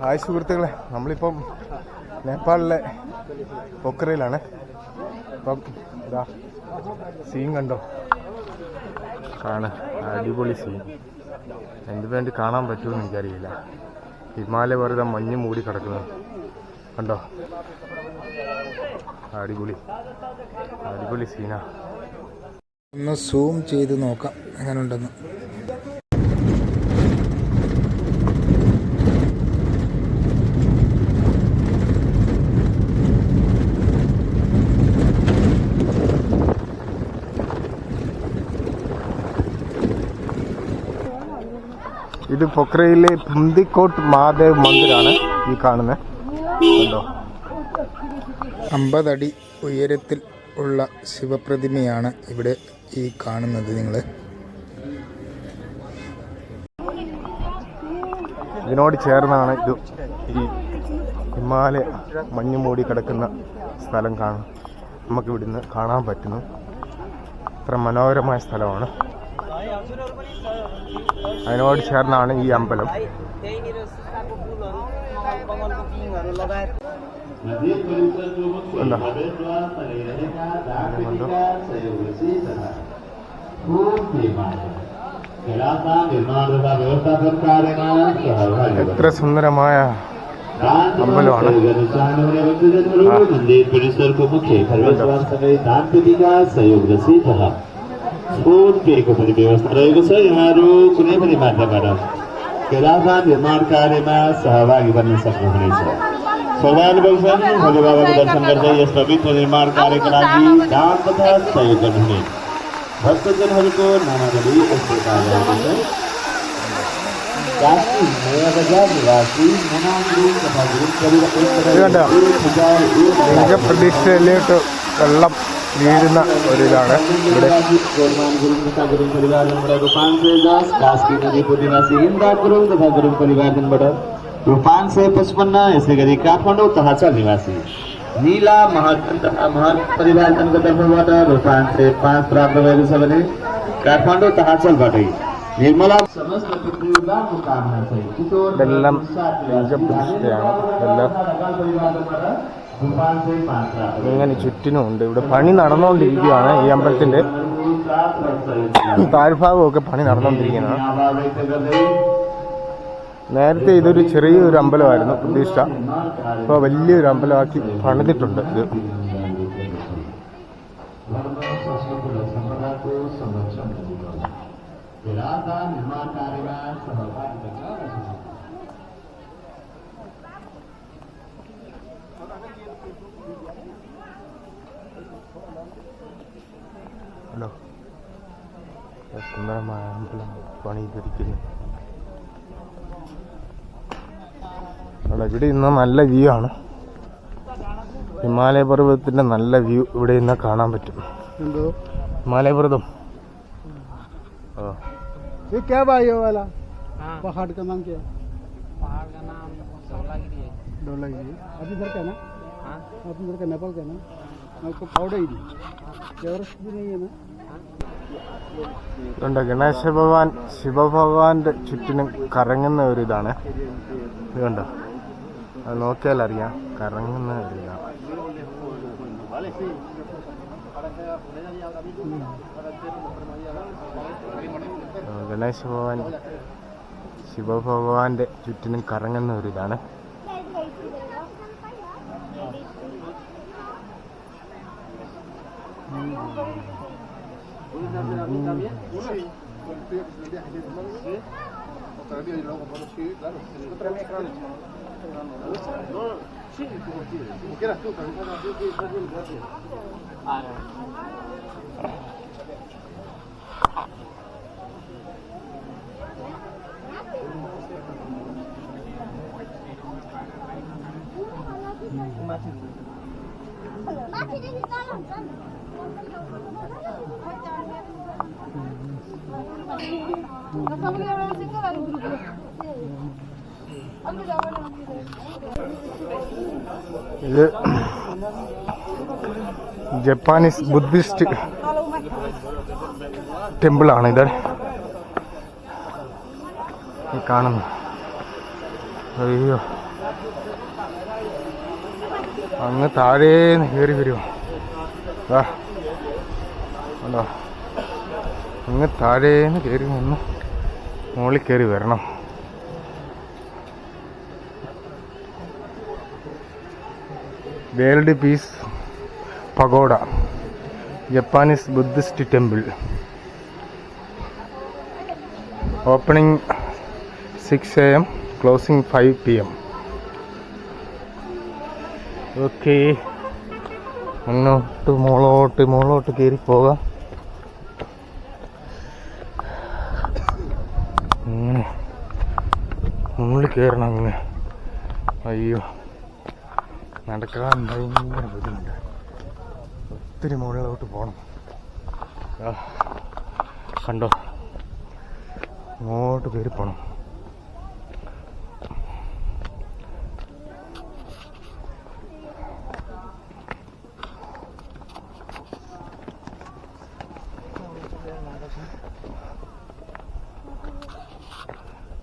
Hi സുഹൃത്തുക്കളെ. നമ്മളിപ്പം നേപ്പാളിലെ പൊക്കറയിലാണ് അപ്പം ഇതാ സീൻ കണ്ടോ? ആണ്. അടിപൊളി സീൻ എന്ത് വേണ്ടി കാണാൻ പറ്റുമെന്ന് എനിക്കറിയില്ല. ഹിമാലയ വെറുതെ മഞ്ഞ് മൂടി കിടക്കുന്നത് കണ്ടോ? അടിപൊളി. അടിപൊളി സീനാ ഒന്ന് സൂം ചെയ്ത് നോക്കാം. എങ്ങനെ ഉണ്ടെന്ന് ഇത് പൊക്രയിലെ പുന്തിക്കോട്ട് മഹാദേവ് മന്ദിരാണ് ഈ കാണുന്നത് കണ്ടോ? അമ്പതടി ഉയരത്തിൽ ഉള്ള ശിവപ്രതിമയാണ് ഇവിടെ ഈ കാണുന്നത് നിങ്ങൾ ഇതിനോട് ചേർന്നാണ് ഇത് ഈ ഹിമാലയ മഞ്ഞു മൂടി കിടക്കുന്ന സ്ഥലം കാണും നമുക്ക് ഇവിടുന്ന് കാണാൻ പറ്റുന്നു. അത്ര മനോഹരമായ സ്ഥലമാണ്. അതിനോട് ചേർന്നാണ് ഈ അമ്പലം. എന്താ? എത്ര സുന്ദരമായ അമ്പലമാണ്. പരിസർക്ക് മുഖ്യ സർവസ്വാസ്ഥ സഹ बोध पेयको पनि व्यवस्था रहेको छ यहाँहरू कुनै पनि माध्यमबाट खेलामा निर्माण कार्यमा सहभागी बन्न सक्नुहुनेछ भगवान् बल्छन् भोले बाबाको दर्शन गर्दै यस पवित्र निर्माण कार्यका लागि दान तथा सहयोग गर्नुहुने भक्तजनहरूको नामावली यस प्रकार रहेको छ प्रदेश से लेट कल्लभ कास्की नदीको निवासी इन्दा गुरुङ तथा गुरुङ परिवारजनबाट रु पाँच सय पचपन्न यसै गरी काठमाडौँ तहाचल निवासी निला महत तथा महत परिवारजनको तर्फबाट रु पाँच सय पाँच प्राप्त भएको छ भने काठमाडौँ तहाचलबाटै निर्मला समस्त पितृलाभको कामना छ चितोर ഇതെല്ലാം മേഘപ്രതിഷ്ഠയാണ് ഇതെല്ലാം रु पाँच सय पाँच प्राप्त ഇങ്ങനെ ചുറ്റിനും ഉണ്ട് ഇവിടെ പണി നടന്നുകൊണ്ടിരിക്കുകയാണ് ഈ അമ്പലത്തിന്റെ താഴ്ഭാഗമൊക്കെ പണി നടന്നുകൊണ്ടിരിക്കുന്നതാണ് നേരത്തെ ഇതൊരു ചെറിയൊരു അമ്പലമായിരുന്നു പ്രതിഷ്ഠ ഇപ്പോൾ വലിയൊരു അമ്പലമാക്കി പണിതിട്ടുണ്ട് ഇത് निर्माण कार्यमा सहभागी ഹലോ സുന്ദരമായ അമ്പലം പണിതിരിക്കുന്നു അവിടെ ഇവിടെ ഇന്ന് നല്ല വ്യൂ ആണ് ഹിമാലയ പർവ്വതത്തിന്റെ നല്ല വ്യൂ ഇവിടെ ഇന്ന് കാണാൻ പറ്റും ഹിമാലയ പർവ്വതം ഓ ये क्या भाई ये वाला पहाड़ का नाम क्या है पहाड का नाम धौलागिरी है डोलागिरी आप इधर का है ना हाँ आप इधर का नेपाल का है ना ഇതുണ്ട് ഗണേശ ഭഗവാൻ ശിവഭഗവാന്റെ ചുറ്റിനും കറങ്ങുന്ന ഒരു ഇതാണ്. ഇതുണ്ട്. അത് നോക്കിയാൽ അറിയാം കറങ്ങുന്ന ഒരു ഇതാണ്. ഗണേശ ഭഗവാൻ ശിവഭഗവാന്റെ ചുറ്റിനും കറങ്ങുന്ന ഒരു ഇതാണ്. ¿Puedes también? Sí. Otra y luego sí, claro. Otra claro. No, sí, como quieras. Como quieras tú, también. Yo que estás bien, gracias. Ah, Matilde. You ഇത് ജപ്പാനീസ് ബുദ്ധിസ്റ്റ് ടെമ്പിളാണ് ഇത്. ഈ കാണുന്നത് അയ്യോ. അങ്ങ് താഴേന്ന് കയറി വരുമോ ആ ഉണ്ടോ അങ്ങ് താഴേന്ന് കയറി വന്ന് മുകളിൽ കയറി വരണം. World peace pagoda Japanese Buddhist temple. Opening six A M closing five P M okay. മുന്നോട്ട് മുകളോട്ട് മുകളോട്ട് കയറി പോകാം അങ്ങനെ മുകളിൽ കയറണം അങ്ങനെ അയ്യോ നടക്കാൻ ഭയങ്കര ബുദ്ധിമുട്ട്. ഒത്തിരി മുകളിലോട്ട് പോകണം കണ്ടോ? അങ്ങോട്ട് കയറി പോകണം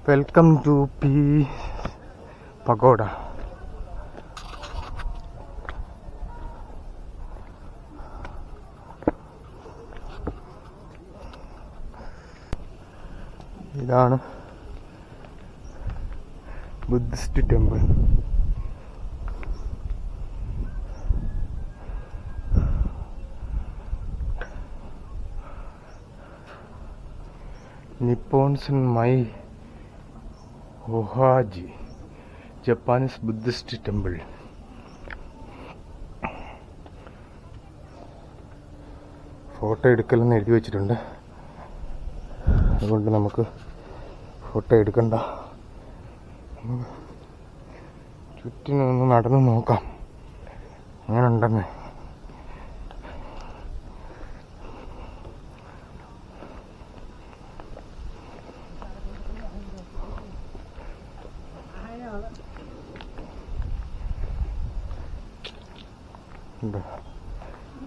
വെൽക്കം ടു പി പഗോഡ ഇതാണ് Buddhist temple Nipponzan Myohoji Japanese Buddhist temple. Photo എടുക്കലെന്ന് എഴുതി വെച്ചിട്ടുണ്ട്. അതുകൊണ്ട് നമുക്ക് ഫോട്ടോ എടുക്കണ്ട. ചുറ്റിനൊന്ന് നടന്ന് നോക്കാം. അങ്ങനെ ഉണ്ടെന്ന് ഉണ്ട്.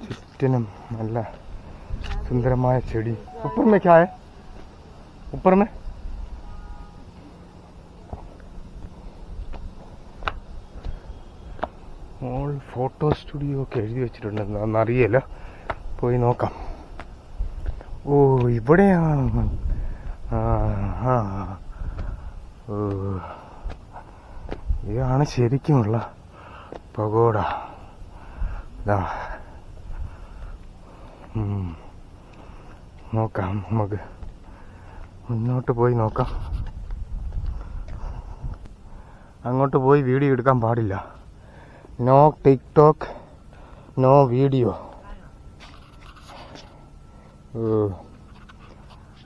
ചുറ്റിനും നല്ല സുന്ദരമായ ചെടി. ഉപ്പർമയ്ക്കായ ഉപ്പർമേ മോൾ ഫോട്ടോ സ്റ്റുഡിയോ ഒക്കെ എഴുതി വെച്ചിട്ടുണ്ട് എന്നറിയല്ല പോയി നോക്കാം. ഓ ഇവിടെയാണ്. ആ ഇതാണ് ശരിക്കുമുള്ള പഗോഡ. ഇതാ നോക്കാം നമുക്ക് മുന്നോട്ട് പോയി നോക്കാം അങ്ങോട്ട് പോയി വീഡിയോ എടുക്കാൻ പാടില്ല. നോ ടിക്ടോക്ക് നോ വീഡിയോ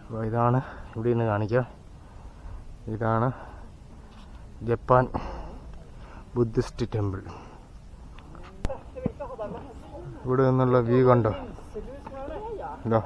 അപ്പോൾ ഇതാണ് ഇവിടെ നിന്ന് കാണിക്കുക. ഇതാണ് ജപ്പാൻ ബുദ്ധിസ്റ്റ് ടെമ്പിൾ. ഇവിടെ നിന്നുള്ള വ്യൂ കണ്ടോ? ഇതാ.